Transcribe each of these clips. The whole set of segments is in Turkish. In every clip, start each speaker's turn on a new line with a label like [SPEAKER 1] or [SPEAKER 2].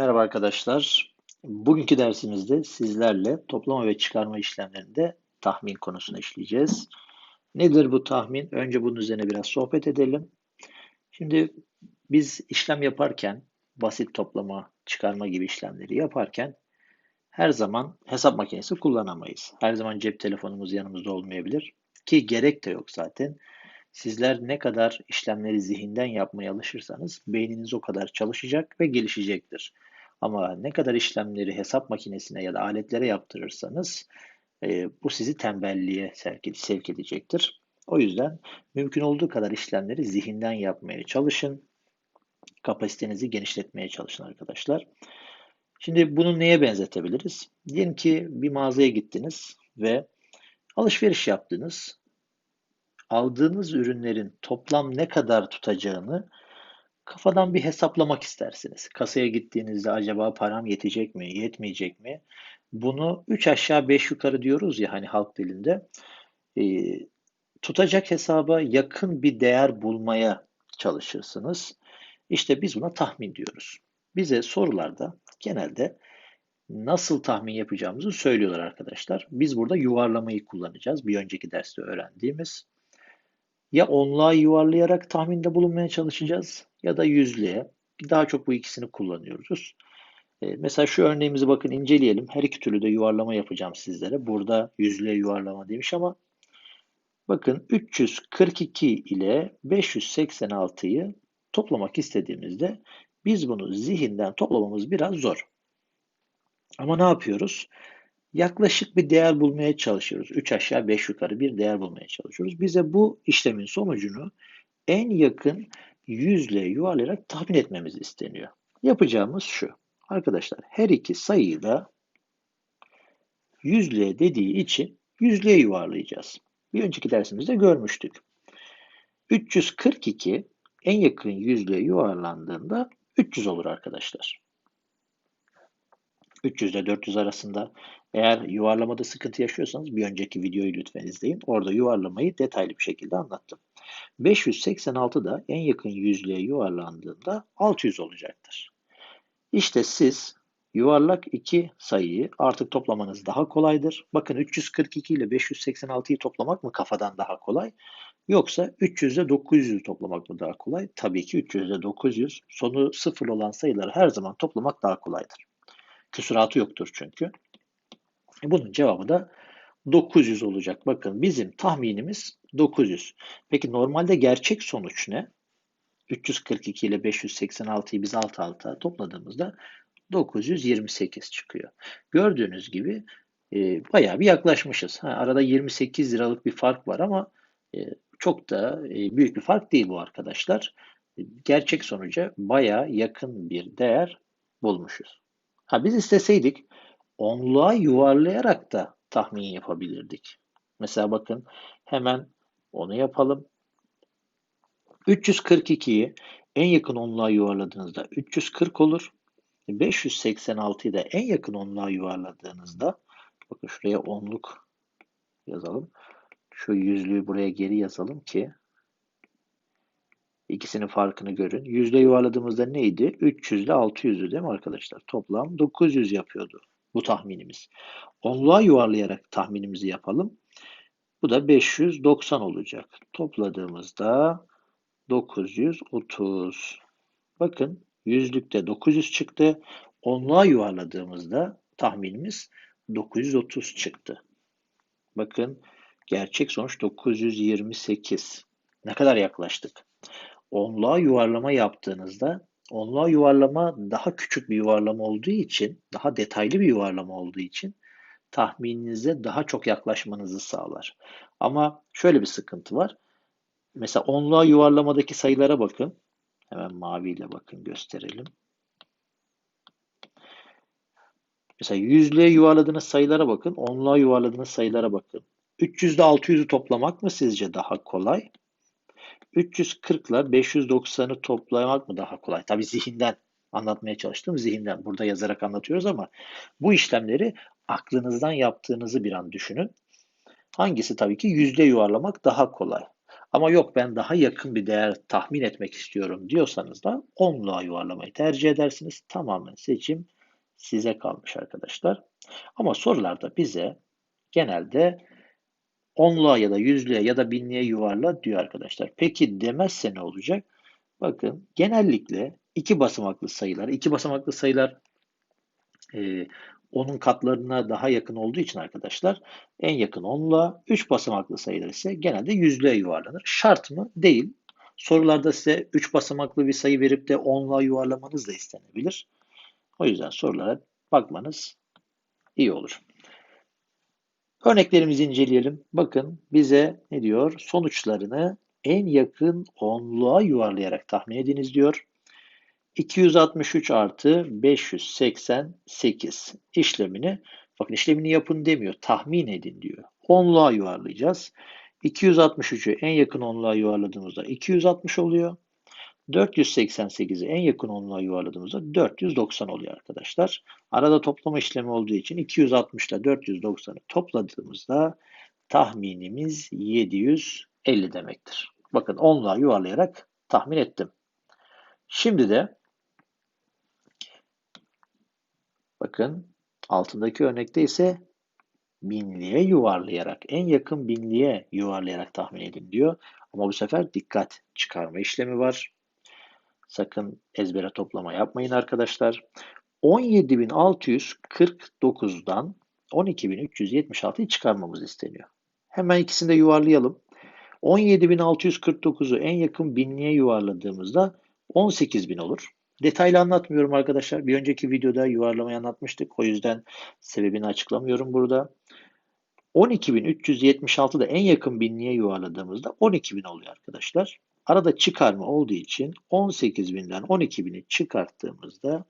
[SPEAKER 1] Merhaba arkadaşlar. Bugünkü dersimizde sizlerle toplama ve çıkarma işlemlerinde tahmin konusunu işleyeceğiz. Nedir bu tahmin? Önce bunun üzerine biraz sohbet edelim. Şimdi biz işlem yaparken, basit toplama, çıkarma gibi işlemleri yaparken her zaman hesap makinesi kullanamayız. Her zaman cep telefonumuz yanımızda olmayabilir. Ki gerek de yok zaten. Sizler ne kadar işlemleri zihinden yapmaya alışırsanız beyniniz o kadar çalışacak ve gelişecektir. Ama ne kadar işlemleri hesap makinesine ya da aletlere yaptırırsanız e, bu sizi tembelliğe sevk, edecektir. O yüzden mümkün olduğu kadar işlemleri zihinden yapmaya çalışın. Kapasitenizi genişletmeye çalışın arkadaşlar. Şimdi bunu neye benzetebiliriz? Diyelim ki bir mağazaya gittiniz ve alışveriş yaptınız aldığınız ürünlerin toplam ne kadar tutacağını kafadan bir hesaplamak istersiniz. Kasaya gittiğinizde acaba param yetecek mi, yetmeyecek mi? Bunu 3 aşağı 5 yukarı diyoruz ya hani halk dilinde. E, tutacak hesaba yakın bir değer bulmaya çalışırsınız. İşte biz buna tahmin diyoruz. Bize sorularda genelde nasıl tahmin yapacağımızı söylüyorlar arkadaşlar. Biz burada yuvarlamayı kullanacağız. Bir önceki derste öğrendiğimiz. Ya onluğa yuvarlayarak tahminde bulunmaya çalışacağız ya da yüzlüğe. Daha çok bu ikisini kullanıyoruz. E, mesela şu örneğimizi bakın inceleyelim. Her iki türlü de yuvarlama yapacağım sizlere. Burada yüzlüğe yuvarlama demiş ama bakın 342 ile 586'yı toplamak istediğimizde biz bunu zihinden toplamamız biraz zor. Ama ne yapıyoruz? Yaklaşık bir değer bulmaya çalışıyoruz. 3 aşağı 5 yukarı bir değer bulmaya çalışıyoruz. Bize bu işlemin sonucunu en yakın yüzle yuvarlayarak tahmin etmemiz isteniyor. Yapacağımız şu. Arkadaşlar her iki sayıyı da yüzlüğe dediği için yüzlüğe yuvarlayacağız. Bir önceki dersimizde görmüştük. 342 en yakın yüzlüğe yuvarlandığında 300 olur arkadaşlar. 300 ile 400 arasında eğer yuvarlamada sıkıntı yaşıyorsanız bir önceki videoyu lütfen izleyin. Orada yuvarlamayı detaylı bir şekilde anlattım. 586 da en yakın yüzlüğe yuvarlandığında 600 olacaktır. İşte siz yuvarlak iki sayıyı artık toplamanız daha kolaydır. Bakın 342 ile 586'yı toplamak mı kafadan daha kolay? Yoksa 300 ile 900'ü toplamak mı daha kolay? Tabii ki 300 ile 900 sonu sıfır olan sayıları her zaman toplamak daha kolaydır. Küsuratı yoktur çünkü. Bunun cevabı da 900 olacak. Bakın bizim tahminimiz 900. Peki normalde gerçek sonuç ne? 342 ile 586'yı biz alt alta topladığımızda 928 çıkıyor. Gördüğünüz gibi e, bayağı bir yaklaşmışız. Ha, arada 28 liralık bir fark var ama e, çok da e, büyük bir fark değil bu arkadaşlar. E, gerçek sonuca bayağı yakın bir değer bulmuşuz. Ha biz isteseydik onluğa yuvarlayarak da tahmin yapabilirdik. Mesela bakın hemen onu yapalım. 342'yi en yakın onluğa yuvarladığınızda 340 olur. 586'yı da en yakın onluğa yuvarladığınızda bakın şuraya onluk yazalım. Şu yüzlüğü buraya geri yazalım ki İkisinin farkını görün. Yüzde yuvarladığımızda neydi? 300 ile 600'dü değil mi arkadaşlar? Toplam 900 yapıyordu bu tahminimiz. Onluğa yuvarlayarak tahminimizi yapalım. Bu da 590 olacak. Topladığımızda 930. Bakın yüzlükte 900 çıktı. Onluğa yuvarladığımızda tahminimiz 930 çıktı. Bakın gerçek sonuç 928. Ne kadar yaklaştık? Onluğa yuvarlama yaptığınızda onluğa yuvarlama daha küçük bir yuvarlama olduğu için, daha detaylı bir yuvarlama olduğu için tahmininize daha çok yaklaşmanızı sağlar. Ama şöyle bir sıkıntı var. Mesela onluğa yuvarlamadaki sayılara bakın. Hemen maviyle bakın gösterelim. Mesela yüzlüğe yuvarladığınız sayılara bakın. Onluğa yuvarladığınız sayılara bakın. 300 ile 600'ü toplamak mı sizce daha kolay? 340 ile 590'ı toplamak mı daha kolay? Tabii zihinden anlatmaya çalıştım. Zihinden burada yazarak anlatıyoruz ama bu işlemleri aklınızdan yaptığınızı bir an düşünün. Hangisi tabii ki yüzde yuvarlamak daha kolay. Ama yok ben daha yakın bir değer tahmin etmek istiyorum diyorsanız da onluğa yuvarlamayı tercih edersiniz. Tamamen seçim size kalmış arkadaşlar. Ama sorularda bize genelde onluğa ya da yüzlüğe ya da binliğe yuvarla diyor arkadaşlar. Peki demezse ne olacak? Bakın genellikle iki basamaklı sayılar, iki basamaklı sayılar e, onun katlarına daha yakın olduğu için arkadaşlar en yakın onluğa, üç basamaklı sayılar ise genelde yüzlüğe yuvarlanır. Şart mı? Değil. Sorularda size üç basamaklı bir sayı verip de onluğa yuvarlamanız da istenebilir. O yüzden sorulara bakmanız iyi olur. Örneklerimizi inceleyelim. Bakın bize ne diyor? Sonuçlarını en yakın onluğa yuvarlayarak tahmin ediniz diyor. 263 artı 588 işlemini bakın işlemini yapın demiyor. Tahmin edin diyor. Onluğa yuvarlayacağız. 263'ü en yakın onluğa yuvarladığımızda 260 oluyor. 488'i en yakın onluğa yuvarladığımızda 490 oluyor arkadaşlar. Arada toplama işlemi olduğu için 260 ile 490'ı topladığımızda tahminimiz 750 demektir. Bakın onluğa yuvarlayarak tahmin ettim. Şimdi de bakın altındaki örnekte ise binliğe yuvarlayarak, en yakın binliğe yuvarlayarak tahmin edin diyor. Ama bu sefer dikkat çıkarma işlemi var. Sakın ezbere toplama yapmayın arkadaşlar. 17.649'dan 12.376'yı çıkarmamız isteniyor. Hemen ikisini de yuvarlayalım. 17.649'u en yakın binliğe yuvarladığımızda 18.000 olur. Detaylı anlatmıyorum arkadaşlar. Bir önceki videoda yuvarlamayı anlatmıştık. O yüzden sebebini açıklamıyorum burada. 12.376 da en yakın binliğe yuvarladığımızda 12.000 oluyor arkadaşlar. Arada çıkarma olduğu için 18.000'den 12.000'i çıkarttığımızda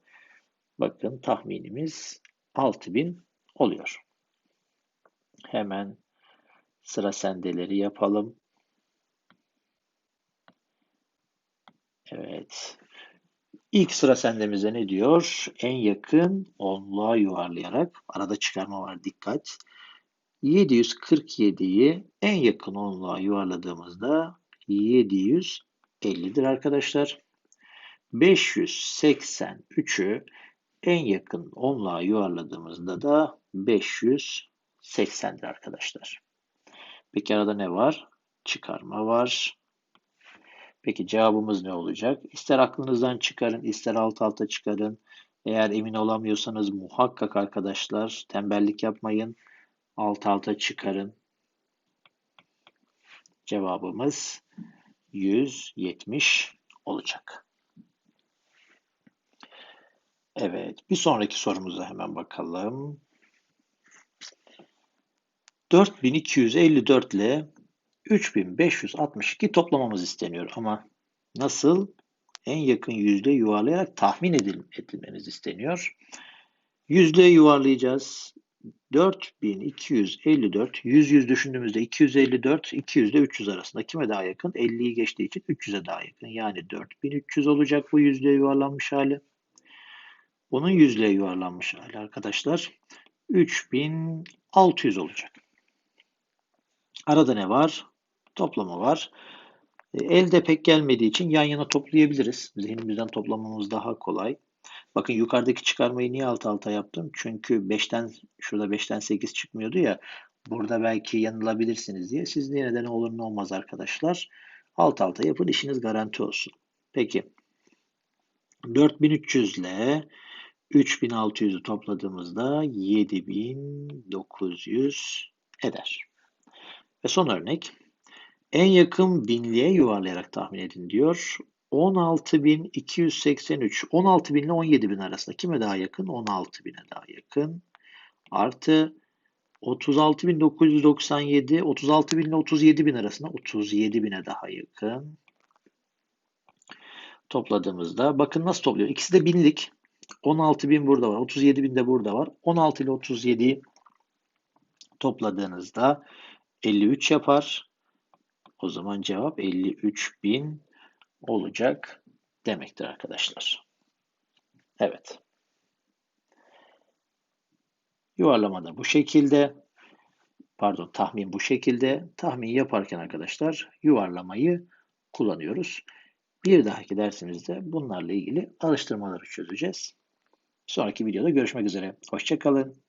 [SPEAKER 1] bakın tahminimiz 6.000 oluyor. Hemen sıra sendeleri yapalım. Evet. İlk sıra sendemize ne diyor? En yakın onluğa yuvarlayarak arada çıkarma var dikkat. 747'yi en yakın onluğa yuvarladığımızda 750'dir arkadaşlar. 583'ü en yakın onluğa yuvarladığımızda da 580'dir arkadaşlar. Peki arada ne var? Çıkarma var. Peki cevabımız ne olacak? İster aklınızdan çıkarın, ister alt alta çıkarın. Eğer emin olamıyorsanız muhakkak arkadaşlar tembellik yapmayın. Alt alta çıkarın. Cevabımız 170 olacak. Evet, bir sonraki sorumuza hemen bakalım. 4254 ile 3562 toplamamız isteniyor ama nasıl? En yakın yüzde yuvarlayarak tahmin edilmeniz isteniyor. Yüzde yuvarlayacağız. 4254, 100 100 düşündüğümüzde 254, 200 ile 300 arasında kime daha yakın? 50'yi geçtiği için 300'e daha yakın. Yani 4300 olacak bu yüzde yuvarlanmış hali. Bunun yüzde yuvarlanmış hali arkadaşlar. 3600 olacak. Arada ne var? Toplama var. E, elde pek gelmediği için yan yana toplayabiliriz. Zihnimizden toplamamız daha kolay. Bakın yukarıdaki çıkarmayı niye alt alta yaptım? Çünkü 5'ten şurada 5'ten 8 çıkmıyordu ya. Burada belki yanılabilirsiniz diye. Siz yine de olur ne olmaz arkadaşlar. Alt alta yapın işiniz garanti olsun. Peki. 4300 ile 3600'ü topladığımızda 7900 eder. Ve son örnek. En yakın binliğe yuvarlayarak tahmin edin diyor. 16.283. 16.000 ile 17.000 arasında kime daha yakın? 16.000'e daha yakın. Artı 36.997. 36.000 ile 37.000 arasında 37.000'e daha yakın. Topladığımızda bakın nasıl topluyor. İkisi de binlik. 16.000 burada var. 37.000 de burada var. 16 ile 37'yi topladığınızda 53 yapar. O zaman cevap 53.000 olacak demektir arkadaşlar. Evet. Yuvarlama da bu şekilde. pardon tahmin bu şekilde. Tahmin yaparken arkadaşlar yuvarlamayı kullanıyoruz. Bir dahaki dersimizde bunlarla ilgili alıştırmaları çözeceğiz. Sonraki videoda görüşmek üzere. Hoşçakalın.